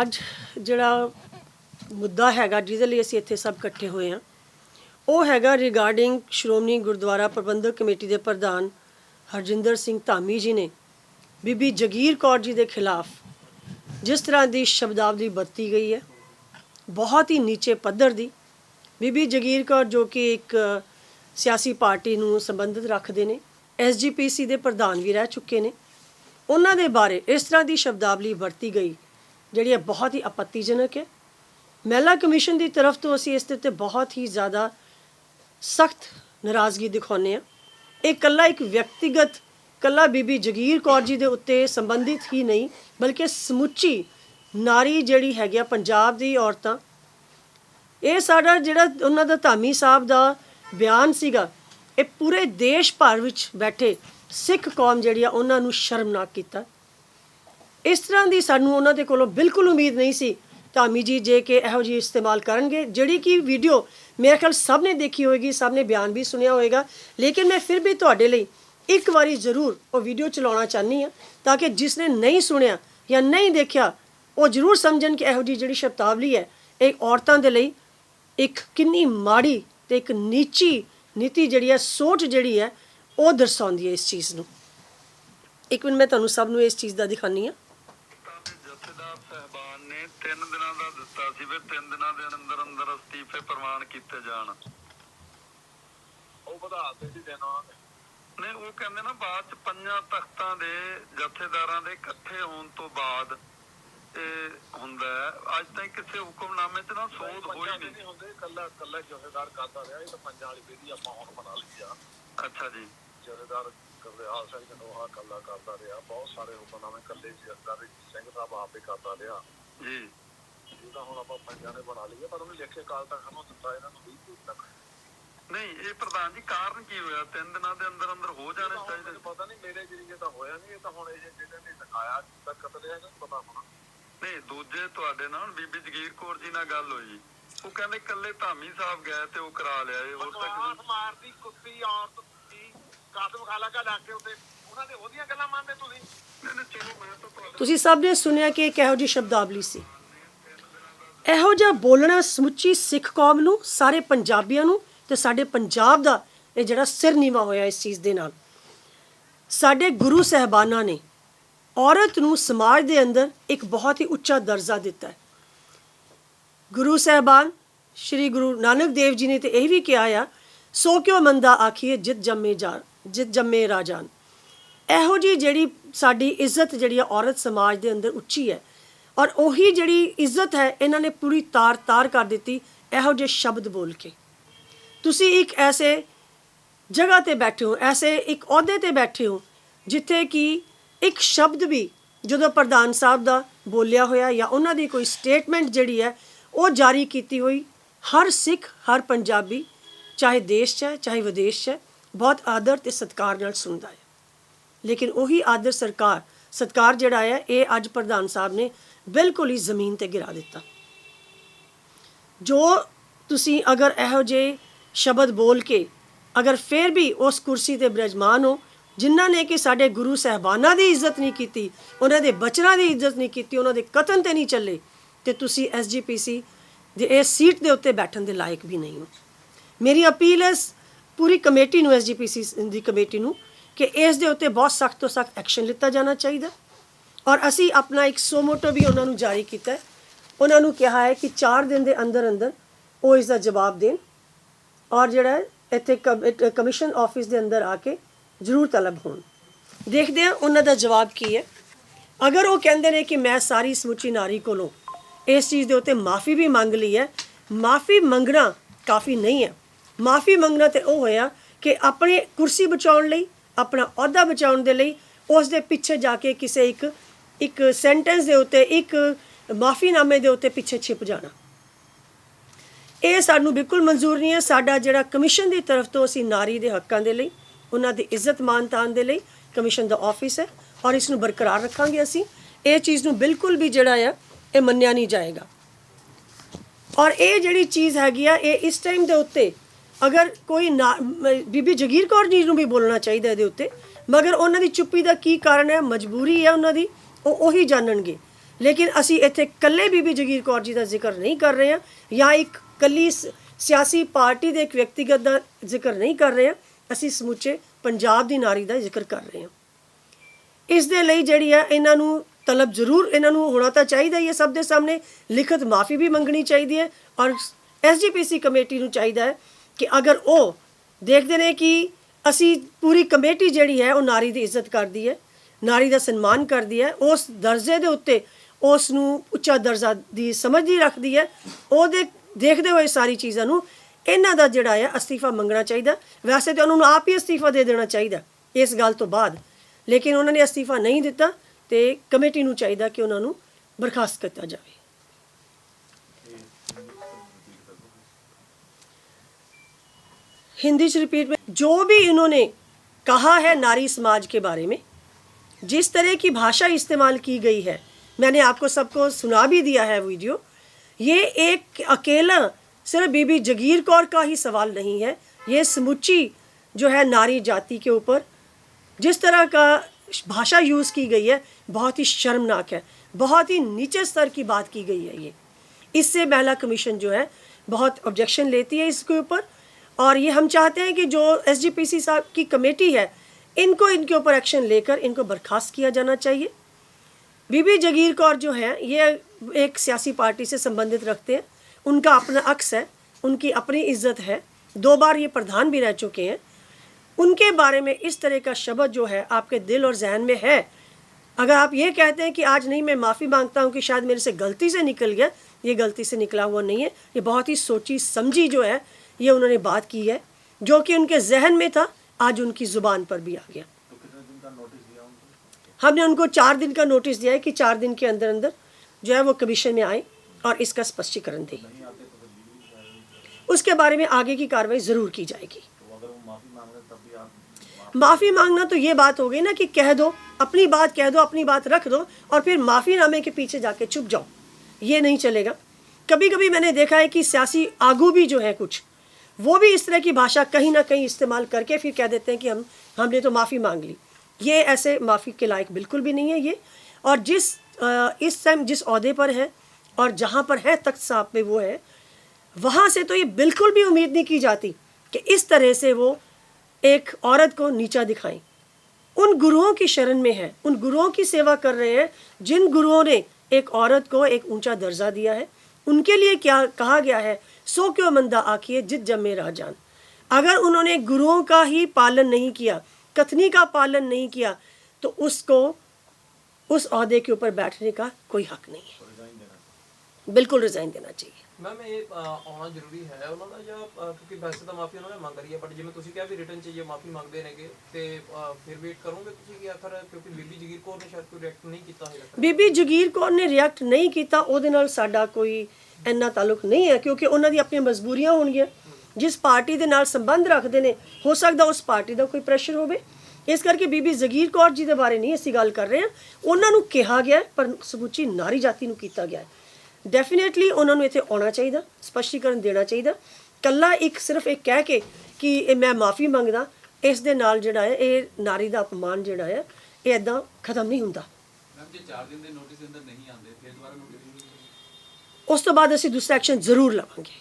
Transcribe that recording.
ਅੱਜ ਜਿਹੜਾ ਮੁੱਦਾ ਹੈਗਾ ਜਿਹਦੇ ਲਈ ਅਸੀਂ ਇੱਥੇ ਸਭ ਇਕੱਠੇ ਹੋਏ ਹਾਂ, ਉਹ ਹੈਗਾ ਰਿਗਾਰਡਿੰਗ ਸ਼੍ਰੋਮਣੀ ਗੁਰਦੁਆਰਾ ਪ੍ਰਬੰਧਕ ਕਮੇਟੀ ਦੇ ਪ੍ਰਧਾਨ ਹਰਜਿੰਦਰ ਸਿੰਘ ਧਾਮੀ ਜੀ ਨੇ ਬੀਬੀ ਜਗੀਰ ਕੌਰ ਜੀ ਦੇ ਖਿਲਾਫ ਜਿਸ ਤਰ੍ਹਾਂ ਦੀ ਸ਼ਬਦਾਵਲੀ ਵਰਤੀ ਗਈ ਹੈ, ਬਹੁਤ ਹੀ ਨੀਚੇ ਪੱਧਰ ਦੀ, ਬੀਬੀ ਜਗੀਰ ਕੌਰ ਜੋ ਕਿ ਇੱਕ ਸਿਆਸੀ ਪਾਰਟੀ ਨੂੰ ਸੰਬੰਧਿਤ ਰੱਖਦੇ ਨੇ ਐਸਜੀਪੀਸੀ ਦੇ ਪ੍ਰਧਾਨ ਵੀ ਰਹਿ ਚੁੱਕੇ ਨੇ, ਉਹਨਾਂ ਦੇ ਬਾਰੇ ਇਸ ਤਰ੍ਹਾਂ ਦੀ ਸ਼ਬਦਾਵਲੀ ਵਰਤੀ ਗਈ ਜਿਹੜੀ ਹੈ ਬਹੁਤ ਹੀ ਆਪੱਤੀਜਨਕ ਹੈ। ਮਹਿਲਾ ਕਮਿਸ਼ਨ ਦੀ ਤਰਫ ਤੋਂ ਅਸੀਂ ਇਸ ਦੇ ਉੱਤੇ ਬਹੁਤ ਹੀ ਜ਼ਿਆਦਾ ਸਖਤ ਨਾਰਾਜ਼ਗੀ ਦਿਖਾਉਂਦੇ ਹਾਂ। ਇਹ ਕੱਲਾ ਇੱਕ ਵਿਅਕਤੀਗਤ ਕੱਲਾ ਬੀਬੀ ਜਗੀਰ ਕੌਰ ਜੀ ਦੇ ਉੱਤੇ ਸੰਬੰਧਿਤ ਹੀ ਨਹੀਂ, ਬਲਕਿ ਸਮੁੱਚੀ ਨਾਰੀ ਜਿਹੜੀ ਹੈਗੀ ਆ ਪੰਜਾਬ ਦੀ ਔਰਤਾਂ। ਇਹ ਸਾਡਾ ਜਿਹੜਾ ਉਹਨਾਂ ਦਾ ਧਾਮੀ ਸਾਹਿਬ ਦਾ ਬਿਆਨ ਸੀਗਾ, ਇਹ ਪੂਰੇ ਦੇਸ਼ ਭਰ ਵਿੱਚ ਬੈਠੇ ਸਿੱਖ ਕੌਮ ਜਿਹੜੀ ਆ ਉਹਨਾਂ ਨੂੰ ਸ਼ਰਮਨਾਕ ਕੀਤਾ। ਇਸ ਤਰ੍ਹਾਂ ਦੀ ਸਾਨੂੰ ਉਹਨਾਂ ਦੇ ਕੋਲੋਂ ਬਿਲਕੁਲ ਉਮੀਦ ਨਹੀਂ ਸੀ। ਧਾਮੀ ਜੀ ਜੇ ਕਿ ਇਹੋ ਜਿਹੀ ਇਸਤੇਮਾਲ ਕਰਨਗੇ, ਜਿਹੜੀ ਕਿ ਵੀਡੀਓ ਮੇਰੇ ਖਿਆਲ ਸਭ ਨੇ ਦੇਖੀ ਹੋਏਗੀ, ਸਭ ਨੇ ਬਿਆਨ ਵੀ ਸੁਣਿਆ ਹੋਏਗਾ। ਲੇਕਿਨ ਮੈਂ ਫਿਰ ਵੀ ਤੁਹਾਡੇ ਲਈ ਇੱਕ ਵਾਰੀ ਜ਼ਰੂਰ ਉਹ ਵੀਡੀਓ ਚਲਾਉਣਾ ਚਾਹਨੀ ਆ ਤਾਂ ਕਿ ਜਿਸ ਨੇ ਨਹੀਂ ਸੁਣਿਆ ਜਾਂ ਨਹੀਂ ਦੇਖਿਆ, ਉਹ ਜ਼ਰੂਰ ਸਮਝਣ ਕਿ ਇਹੋ ਜਿਹੀ ਜਿਹੜੀ ਸ਼ਬਦਾਵਲੀ ਹੈ, ਇਹ ਔਰਤਾਂ ਦੇ ਲਈ ਇੱਕ ਕਿੰਨੀ ਮਾੜੀ ਤੇ ਇੱਕ ਨੀਚੀ ਨੀਤੀ ਜਿਹੜੀ ਹੈ, ਸੋਚ ਜਿਹੜੀ ਹੈ, ਉਹ ਦਰਸਾਉਂਦੀ ਹੈ ਇਸ ਚੀਜ਼ ਨੂੰ। ਇੱਕ ਮਿੰਟ ਮੈਂ ਤੁਹਾਨੂੰ ਸਭ ਨੂੰ ਇਸ ਚੀਜ਼ ਦਾ ਦਿਖਾਨੀ ਆ ਤਾਂ ਦੇ ਜਥੇਦਾਰ ਸਹਿਬਾਨ ਨੇ 3 ਦਿਨਾਂ ਦਾ ਦਿੱਤਾ ਸੀ ਵੀ 3 ਦਿਨਾਂ ਦੇ ਅੰਦਰ ਅੰਦਰ ਅਸਤੀਫੇ ਪ੍ਰਵਾਨ ਕੀਤੇ ਜਾਣ। ਉਹ ਵਧਾ ਦੇ ਸੀ ਦਿਨ ਉਹਨਾਂ ਨੇ। ਨੇ ਉਹ ਕਹਿੰਦੇ ਨਾ ਬਾਅਦ ਚ ਪੰਜਾਂ ਤਖਤਾਂ ਦੇ ਜਥੇਦਾਰਾਂ ਦੇ ਇਕੱਠੇ ਹੋਣ ਤੋਂ ਬਾਅਦ ਇਹ ਹੁੰਦਾ ਅੱਜ ਤਾਈਂ ਕਿਸੇ ਹੁਕਮਨਾਮੇ 'ਚ ਨਾ ਸੋਧ ਹੋਈ ਨਹੀਂ। ਹੁੰਦੇ ਕੱਲਾ ਕੱਲਾ ਜਥੇਦਾਰ ਕਰਦਾ ਰਿਹਾ ਇਹ ਤਾਂ ਪੰਜਾਂ ਵਾਲੀ ਵਿਧੀ ਆਪਾਂ ਹੁਣ ਬਣਾ ਲਈ ਆ। ਅੱਛਾ ਜੀ। ਜਥੇਦਾਰ ਗੁਰਦਿਆਲ ਸਿੰਘ ਨੋਹਾ ਕੱਲਾ ਕਰਦਾ ਰਿਹਾ ਬਹੁਤ ਸਾਰੇ ਹੁਕਮਨਾਮੇ ਕੱਲੇ ਜਥੇਦਾਰ ਸਿੰਘ ਸਾਹਿਬ ਆਪੇ ਕਰਦਾ ਰਿਹਾ। ਜੀ। ਇਹ ਤਾਂ ਹੁਣ ਆਪਾਂ ਪੰਜਾਂ ਨੇ ਬਣਾ ਲਈਏ ਪਰ ਉਹਨੇ ਲਿਖੇ ਕਾਲ ਤੱਕ ਸਾਨੂੰ ਦਿੱਤਾ ਇਹਨਾਂ ਨੂੰ 20 ਤਰੀਕ ਤੱਕ। ਨਹੀਂ ਇਹ ਪ੍ਰਧਾਨ ਜੀ ਕਾਰਨ ਕੀ ਹੋਇਆ? ਤਿੰਨ ਦਿਨਾਂ ਦੇ ਅੰਦਰ ਅੰਦਰ ਹੋ ਜਾਣੇ ਚਾਹੀਦੇ। ਪਤਾ ਨਹੀਂ ਮੇਰੇ ਜਰੀਏ ਤਾਂ ਹੋਇਆ ਨਹੀਂ ਇਹ ਤਾਂ ਹੁਣ ਇਹ ਜਿਹੜੇ ਨੇ ਦਿਖਾਇਆ ਜਿੱਦਾਂ ਕਤਲ ਹੈ ਇਹਨੂੰ ਪਤਾ ਹੋਣਾ। ਨਹੀਂ ਦੂਜੇ ਤੁਹਾਡੇ ਨਾਲ ਬੀਬੀ ਜਗੀਰ ਕੌਰ ਜੀ ਨਾਲ ਗੱਲ ਹੋਈ। ਉਹ ਕਹਿੰਦੇ ਇਕੱਲੇ ਧਾਮੀ ਸਾਹਿਬ ਗਏ ਤੇ ਉਹ ਕਰਾ ਲਿਆ ਇਹ ਹੋਰ ਤਾਂ ਬਕਵਾਸ ਕਿਸੇ ਮਾਰਦੀ ਕੁੱਤੀ ਔਰਤ ਦੀ ਕਾਤਮ ਖਾਲਾ ਕਾ ਲਾ ਕੇ ਉੱਤੇ ਉਹਨਾਂ ਦੇ ਉਹਦੀਆਂ ਗੱਲਾਂ ਮੰਨਦੇ ਤੁਸੀਂ? ਨਹੀਂ ਨਹੀਂ ਚਲੋ ਮੈਂ ਤਾਂ ਤੁਹਾਡੇ ਤੁਸੀਂ ਸਭ ਨੇ ਸੁਣਿਆ ਕਿ ਇਹ ਕਿਹੋ ਜਿਹੀ ਸ਼ਬਦਾਵਲੀ ਸੀ? ਇਹੋ ਜਿਹਾ ਬੋਲਣਾ ਸਮੁੱਚੀ ਸਿੱਖ ਕੌਮ ਨੂੰ ਸਾਰੇ ਪੰਜਾਬੀਆਂ ਨੂੰ ਤੇ ਸਾਡੇ ਪੰਜਾਬ ਦਾ ਇਹ ਜਿਹੜਾ ਸਿਰ ਨੀਵਾ ਹੋਇਆ ਇਸ ਚੀਜ਼ ਦੇ ਨਾਲ। ਸਾਡੇ ਗੁਰੂ ਸਹਿਬਾਨਾਂ ਨੇ ਔਰਤ ਨੂੰ ਸਮਾਜ ਦੇ ਅੰਦਰ ਇੱਕ ਬਹੁਤ ਹੀ ਉੱਚਾ ਦਰਜਾ ਦਿੱਤਾ ਹੈ। ਗੁਰੂ ਸਹਿਬਾਨ ਸ੍ਰੀ ਗੁਰੂ ਨਾਨਕ ਦੇਵ ਜੀ ਨੇ ਤੇ ਇਹ ਵੀ ਕਿਹਾ ਆ ਸੋ ਕਿਉ ਮੰਦਾ ਆਖੀਏ ਜਿਤ ਜੰਮੇ ਜਾ ਜਿਤ ਜੰਮੇ ਰਾਜਾਨ? ਇਹੋ ਜੀ ਜਿਹੜੀ ਸਾਡੀ ਇੱਜ਼ਤ ਜਿਹੜੀ ਆ ਔਰਤ ਸਮਾਜ ਦੇ ਅੰਦਰ ਉੱਚੀ ਹੈ। ਔਰ ਉਹੀ ਜਿਹੜੀ ਇੱਜ਼ਤ ਹੈ, ਇਹਨਾਂ ਨੇ ਪੂਰੀ ਤਾਰ-ਤਾਰ ਕਰ ਦਿੱਤੀ, ਇਹੋ ਜਿਹੇ ਸ਼ਬਦ ਬੋਲ ਕੇ। ਤੁਸੀਂ ਇੱਕ ਐਸੇ ਜਗ੍ਹਾ ਤੇ ਬੈਠੇ ਹੋ, ਐਸੇ ਇੱਕ ਅਹੁਦੇ ਤੇ ਬੈਠੇ ਹੋ, ਜਿੱਥੇ ਕਿ ਇੱਕ ਸ਼ਬਦ ਵੀ ਜਦੋਂ ਪ੍ਰਧਾਨ ਸਾਹਿਬ ਦਾ ਬੋਲਿਆ ਹੋਇਆ ਜਾਂ ਉਹਨਾਂ ਦੀ ਕੋਈ ਸਟੇਟਮੈਂਟ ਜਿਹੜੀ ਹੈ, ਉਹ ਜਾਰੀ ਕੀਤੀ ਹੋਈ, ਹਰ ਸਿੱਖ, ਹਰ ਪੰਜਾਬੀ, ਚਾਹੇ ਦੇਸ਼ 'ਚ ਹੈ, ਚਾਹੇ ਵਿਦੇਸ਼ 'ਚ ਹੈ, ਬਹੁਤ ਆਦਰ ਤੇ ਸਤਿਕਾਰ ਨਾਲ ਸੁਣਦਾ ਹੈ। ਲੇਕਿਨ ਉਹੀ ਆਦਰ ਸਰਕਾਰ, ਸਤਕਾਰ ਜਿਹੜਾ ਹੈ, ਇਹ ਅੱਜ ਪ੍ਰਧਾਨ ਸਾਹਿਬ ਨੇ ਬਿਲਕੁਲ ਹੀ ਜ਼ਮੀਨ ਤੇ ਗਿਰਾ ਦਿੱਤਾ। ਜੋ ਤੁਸੀਂ ਅਗਰ ਇਹੋ ਜਿਹੇ ਸ਼ਬਦ ਬੋਲ ਕੇ ਅਗਰ ਫਿਰ ਵੀ ਉਸ ਕੁਰਸੀ ਤੇ ਬਿਰਾਜਮਾਨ ਹੋ, ਜਿਨ੍ਹਾਂ ਨੇ ਕਿ ਸਾਡੇ ਗੁਰੂ ਸਹਿਬਾਨਾਂ ਦੀ ਇੱਜ਼ਤ ਨਹੀਂ ਕੀਤੀ, ਉਹਨਾਂ ਦੇ ਬਚਨਾਂ ਦੀ ਇੱਜ਼ਤ ਨਹੀਂ ਕੀਤੀ, ਉਹਨਾਂ ਦੇ ਕਤਨ ਤੇ ਨਹੀਂ ਚੱਲੇ, ਤੇ ਤੁਸੀਂ ਐਸਜੀਪੀਸੀ ਦੇ ਇਸ ਸੀਟ ਦੇ ਉੱਤੇ ਬੈਠਣ ਦੇ ਲਾਇਕ ਵੀ ਨਹੀਂ ਹੋ। ਮੇਰੀ ਅਪੀਲ ਹੈ ਸ- ਪੂਰੀ ਕਮੇਟੀ ਨੂੰ ਐਸਜੀਪੀਸੀ ਦੀ ਕਮੇਟੀ ਨੂੰ ਕਿ ਇਸ ਦੇ ਉੱਤੇ ਬਹੁਤ ਸਖਤ ਤੋਂ ਸਖਤ ਐਕਸ਼ਨ ਲਿੱਤਾ ਜਾਣਾ ਚਾਹੀਦਾ ਔਰ ਅਸੀਂ ਆਪਣਾ ਇੱਕ ਸੋਮੋਟੋ ਵੀ ਉਹਨਾਂ ਨੂੰ ਜਾਰੀ ਕੀਤਾ ਹੈ ਉਹਨਾਂ ਨੂੰ ਕਿਹਾ ਹੈ ਕਿ 4 ਦਿਨ ਦੇ ਅੰਦਰ ਅੰਦਰ ਉਹ ਇਸ ਦਾ ਜਵਾਬ ਦੇਣ ਔਰ ਜਿਹੜਾ ਇੱਥੇ ਕਮ- ਕਮਿਸ਼ਨ ਆਫਿਸ ਦੇ ਅੰਦਰ ਆ ਕੇ ਜ਼ਰੂਰ ਤਲਬ ਹੋਣ ਦੇਖਦੇ ਹਾਂ ਉਹਨਾਂ ਦਾ ਜਵਾਬ ਕੀ ਹੈ ਅਗਰ ਉਹ ਕਹਿੰਦੇ ਨੇ ਕਿ ਮੈਂ ਸਾਰੀ ਸਮੁੱਚੀ ਨਾਰੀ ਕੋਲੋਂ ਇਸ ਚੀਜ਼ ਦੇ ਉੱਤੇ ਮਾਫੀ ਵੀ ਮੰਗ ਲਈ ਹੈ ਮਾਫੀ ਮੰਗਣਾ ਕਾਫੀ ਨਹੀਂ ਹੈ ਮਾਫੀ ਮੰਗਣਾ ਤੇ ਉਹ ਹੋਇਆ ਕਿ ਆਪਣੇ ਕੁਰਸੀ ਬਚਾਉਣ ਲਈ ਆਪਣਾ ਅਹੁਦਾ ਬਚਾਉਣ ਦੇ ਲਈ ਉਸ ਦੇ ਪਿੱਛੇ ਜਾ ਕੇ ਕਿਸੇ ਇੱਕ ਇੱਕ ਸੈਂਟੈਂਸ ਦੇ ਉੱਤੇ, ਇੱਕ ਮਾਫੀਨਾਮੇ ਦੇ ਉੱਤੇ ਪਿੱਛੇ ਛਿਪ ਜਾਣਾ। ਇਹ ਸਾਨੂੰ ਬਿਲਕੁਲ ਮਨਜ਼ੂਰ ਨਹੀਂ ਹੈ। ਸਾਡਾ ਜਿਹੜਾ ਕਮਿਸ਼ਨ ਦੀ ਤਰਫ ਤੋਂ ਅਸੀਂ ਨਾਰੀ ਦੇ ਹੱਕਾਂ ਦੇ ਲਈ, ਉਹਨਾਂ ਦੀ ਇੱਜ਼ਤ ਮਾਨ ਤਾਨ ਦੇ ਲਈ ਕਮਿਸ਼ਨ ਦਾ ਆਫਿਸ ਹੈ ਔਰ ਇਸ ਨੂੰ ਬਰਕਰਾਰ ਰੱਖਾਂਗੇ ਅਸੀਂ। ਇਹ ਚੀਜ਼ ਨੂੰ ਬਿਲਕੁਲ ਵੀ ਜਿਹੜਾ ਆ, ਇਹ ਮੰਨਿਆ ਨਹੀਂ ਜਾਏਗਾ। ਔਰ ਇਹ ਜਿਹੜੀ ਚੀਜ਼ ਹੈਗੀ ਆ, ਇਹ ਇਸ ਟਾਈਮ ਦੇ ਉੱਤੇ ਅਗਰ ਕੋਈ ਨਾ- ਬੀਬੀ ਜਗੀਰ ਕੌਰ ਜੀ ਨੂੰ ਵੀ ਬੋਲਣਾ ਚਾਹੀਦਾ ਇਹਦੇ ਉੱਤੇ, ਮਗਰ ਉਹਨਾਂ ਦੀ ਚੁੱਪੀ ਦਾ ਕੀ ਕਾਰਨ ਹੈ, ਮਜਬੂਰੀ ਹੈ ਉਹਨਾਂ ਦੀ, ਉਹ ਉਹੀ ਜਾਣਨਗੇ। ਲੇਕਿਨ ਅਸੀਂ ਇੱਥੇ ਕੱਲੇ ਬੀਬੀ ਜਗੀਰ ਕੌਰ ਜੀ ਦਾ ਜ਼ਿਕਰ ਨਹੀਂ ਕਰ ਰਹੇ ਹਾਂ, ਜਾਂ ਇੱਕ ਕੱਲੀ ਸਿਆਸੀ ਪਾਰਟੀ ਦੇ ਇੱਕ ਵਿਅਕਤੀਗਤ ਦਾ ਜ਼ਿਕਰ ਨਹੀਂ ਕਰ ਰਹੇ ਹਾਂ, ਅਸੀਂ ਸਮੁੱਚੇ ਪੰਜਾਬ ਦੀ ਨਾਰੀ ਦਾ ਜ਼ਿਕਰ ਕਰ ਰਹੇ ਹਾਂ। ਇਸ ਦੇ ਲਈ ਜਿਹੜੀ ਹੈ, ਇਹਨਾਂ ਨੂੰ ਤਲਬ ਜ਼ਰੂਰ, ਇਹਨਾਂ ਨੂੰ ਹੋਣਾ ਤਾਂ ਚਾਹੀਦਾ ਹੀ ਹੈ ਸਭ ਦੇ ਸਾਹਮਣੇ, ਲਿਖਤ ਮਾਫੀ ਵੀ ਮੰਗਣੀ ਚਾਹੀਦੀ ਹੈ ਔਰ ਐਸਜੀਪੀਸੀ ਕਮੇਟੀ ਨੂੰ ਚਾਹੀਦਾ ਹੈ ਕਿ ਅਗਰ ਉਹ ਦੇਖਦੇ ਨੇ ਕਿ ਅਸੀਂ ਪੂਰੀ ਕਮੇਟੀ ਜਿਹੜੀ ਹੈ, ਉਹ ਨਾਰੀ ਦੀ ਇੱਜ਼ਤ ਕਰਦੀ ਹੈ, ਨਾਰੀ ਦਾ ਸਨਮਾਨ ਕਰਦੀ ਹੈ, ਉਸ ਦਰਜੇ ਦੇ ਉੱਤੇ ਉਸ ਨੂੰ ਉੱਚਾ ਦਰਜਾ ਦੀ ਸਮਝਦੀ ਰੱਖਦੀ ਹੈ, ਉਹਦੇ ਦੇਖਦੇ ਹੋਏ ਸਾਰੀ ਚੀਜ਼ਾਂ ਨੂੰ ਇਹਨਾਂ ਦਾ ਜਿਹੜਾ ਹੈ, ਅਸਤੀਫਾ ਮੰਗਣਾ ਚਾਹੀਦਾ। ਵੈਸੇ ਤਾਂ ਉਹਨਾਂ ਨੂੰ ਆਪ ਹੀ ਅਸਤੀਫਾ ਦੇ ਦੇਣਾ ਚਾਹੀਦਾ ਇਸ ਗੱਲ ਤੋਂ ਬਾਅਦ। ਲੇਕਿਨ ਉਹਨਾਂ ਨੇ ਅਸਤੀਫਾ ਨਹੀਂ ਦਿੱਤਾ ਤੇ ਕਮੇਟੀ ਨੂੰ ਚਾਹੀਦਾ ਕਿ ਉਹਨਾਂ ਨੂੰ ਬਰਖਾਸਤ ਕੀਤਾ ਜਾਵੇ। हिंदी से रिपीट में जो भी इन्होंने कहा है नारी समाज के बारे में, जिस तरह की भाषा इस्तेमाल की गई है, मैंने आपको सबको सुना भी दिया है वीडियो, ये एक अकेला सिर्फ़ बीबी जगीर कौर का ही सवाल नहीं है। ये समुची जो है नारी जाति के ऊपर, जिस तरह का भाषा यूज़ की गई है, बहुत ही शर्मनाक है, बहुत ही नीचे स्तर की बात की गई है ये। इससे महिला कमीशन जो है, बहुत ऑब्जेक्शन लेती है इसके ऊपर और ये हम चाहते हैं कि जो एसजीपीसी साहब की कमेटी है, इनको इनके ऊपर एक्शन लेकर इनको बर्खास्त किया जाना चाहिए। बीबी जगीर कौर जो है, ये एक सियासी पार्टी से संबंधित रखते हैं। उनका अपना अक्स है, उनकी अपनी इज़्ज़त है। दो बार ये प्रधान भी रह चुके हैं। उनके बारे में इस तरह का शब्द जो है आपके दिल और जहन में है। अगर आप ये कहते हैं कि आज नहीं, मैं माफ़ी माँगता हूँ कि शायद मेरे से गलती से निकल गया, ये गलती से निकला हुआ नहीं है। ये बहुत ही सोची समझी जो है ये उन्होंने बात की है जो कि उनके जहन में था आज उनकी ज़ुबान पर भी आ गया। हमने उनको चार दिन का नोटिस दिया है कि चार दिन के अंदर अंदर जो है वो कमीशन में आए और इसका स्पष्टीकरण दें। उसके बारे में आगे की कार्रवाई ज़रूर की जाएगी। माफ़ी मांगना तो ये बात हो गई ना कि कह दो अपनी बात कह दो अपनी बात रख दो और फिर माफ़ीनामे के पीछे जाके चुप जाओ। ये नहीं चलेगा। कभी कभी मैंने देखा है कि सियासी आगू भी जो है कुछ वो भी इस तरह की भाषा कहीं ना कहीं इस्तेमाल करके फिर कह देते हैं कि हम, हमने तो माफ़ी मांग ली। ये ऐसे माफ़ी के लायक बिल्कुल भी नहीं है ये। और जिस इस टाइम जिस अहदे पर है और जहाँ पर है तख्त साहब पे वो है, वहाँ से तो ये बिल्कुल भी उम्मीद नहीं की जाती कि इस तरह से वो एक औरत को नीचा दिखाएँ। उन गुरुओं की शरण में है, उन गुरुओं की सेवा कर रहे हैं, जिन गुरुओं ने एक औरत को एक ऊँचा दर्जा दिया है, उनके लिए क्या कहा गया है सो क्यों मंदा आखिए जित जमे राजान अगर उन्होंने गुरुओं का ही पालन नहीं किया, कथनी का पालन नहीं किया तो उसको, उस अहदे के ऊपर बैठने का कोई हक नहीं है। ਬਿਲਕੁਲ ਰਿਜ਼ਾਈਨ ਦੇਣਾ ਚਾਹੀਏ। ਮੈਮ ਇਹ ਆਉਣਾ ਜ਼ਰੂਰੀ ਹੈ। ਉਹਨਾਂ ਦਾ ਜਾਂ ਕਿਉਂਕਿ ਵੈਸੇ ਤਾਂ ਮਾਫੀ ਉਹਨਾਂ ਨੇ ਮੰਗ ਰਹੀ ਹੈ ਬਟ ਜਿਵੇਂ ਤੁਸੀਂ ਕਿਹਾ ਵੀ ਰਿਟਰਨ 'ਚ ਜੇ ਮਾਫੀ ਮੰਗਦੇ ਨੇਗੇ ਤੇ ਫਿਰ ਵੇਟ ਕਰੋਗੇ ਤੁਸੀਂ ਕਿ ਆਖਰ ਕਿਉਂਕਿ ਬੀਬੀ ਜਗੀਰ ਕੌਰ ਨੇ ਸ਼ਾਇਦ ਕੋਈ ਰਿਐਕਟ ਨਹੀਂ ਕੀਤਾ ਹੈਗਾ ਬੀਬੀ ਜਗੀਰ ਕੌਰ ਨੇ ਰਿਐਕਟ ਨਹੀਂ ਕੀਤਾ ਉਹਦੇ ਨਾਲ ਸਾਡਾ ਕੋਈ ਇੰਨਾ ਤਾਲੁਕ ਨਹੀਂ ਹੈ ਕਿਉਂਕਿ ਉਹਨਾਂ ਦੀ ਆਪਣੀਆਂ ਮਜਬੂਰੀਆਂ ਹੋਣਗੀਆਂ। ਜਿਸ ਪਾਰਟੀ ਦੇ ਨਾਲ ਸੰਬੰਧ ਰੱਖਦੇ ਨੇ ਹੋ ਸਕਦਾ ਉਸ ਪਾਰਟੀ ਦਾ ਕੋਈ ਪ੍ਰੈਸ਼ਰ ਹੋਵੇ। ਇਸ ਕਰਕੇ ਬੀਬੀ ਜ਼ਗੀਰ ਕੌਰ ਜੀ ਦੇ ਬਾਰੇ ਨਹੀਂ ਅਸੀਂ ਗੱਲ ਕਰ ਰਹੇ ਹਾਂ। ਉਹਨਾਂ ਨੂੰ ਕਿਹਾ ਗਿਆ ਪਰ ਸਮੁੱਚੀ ਨਾਰੀ ਜਾਤੀ ਨੂੰ ਕੀਤਾ ਗਿਆ ਹੈ। ਡੈਫੀਨੇਟਲੀ ਉਹਨਾਂ ਨੂੰ ਇੱਥੇ ਆਉਣਾ ਚਾਹੀਦਾ ਸਪਸ਼ਟੀਕਰਨ ਦੇਣਾ ਚਾਹੀਦਾ। ਕੱਲਾ ਇੱਕ ਸਿਰਫ ਇਹ ਕਹਿ ਕੇ ਕਿ ਇਹ ਮੈਂ ਮਾਫੀ ਮੰਗਦਾ ਇਸ ਦੇ ਨਾਲ ਜਿਹੜਾ ਹੈ ਇਹ ਨਾਰੀ ਦਾ ਅਪਮਾਨ ਜਿਹੜਾ ਹੈ ਇਹ ਇਦਾਂ ਖਤਮ ਨਹੀਂ ਹੁੰਦਾ। ਮੈਮ ਜੇ 4 ਦਿਨ ਦੇ ਨੋਟਿਸ ਦੇ ਅੰਦਰ ਨਹੀਂ ਆਉਂਦੇ ਫਿਰ ਦੁਬਾਰਾ ਨੋਟਿਸ ਉਸ ਤੋਂ ਬਾਅਦ ਅਸੀਂ ਦੂਸਰਾ ਐਕਸ਼ਨ ਜ਼ਰੂਰ ਲਵਾਂਗੇ।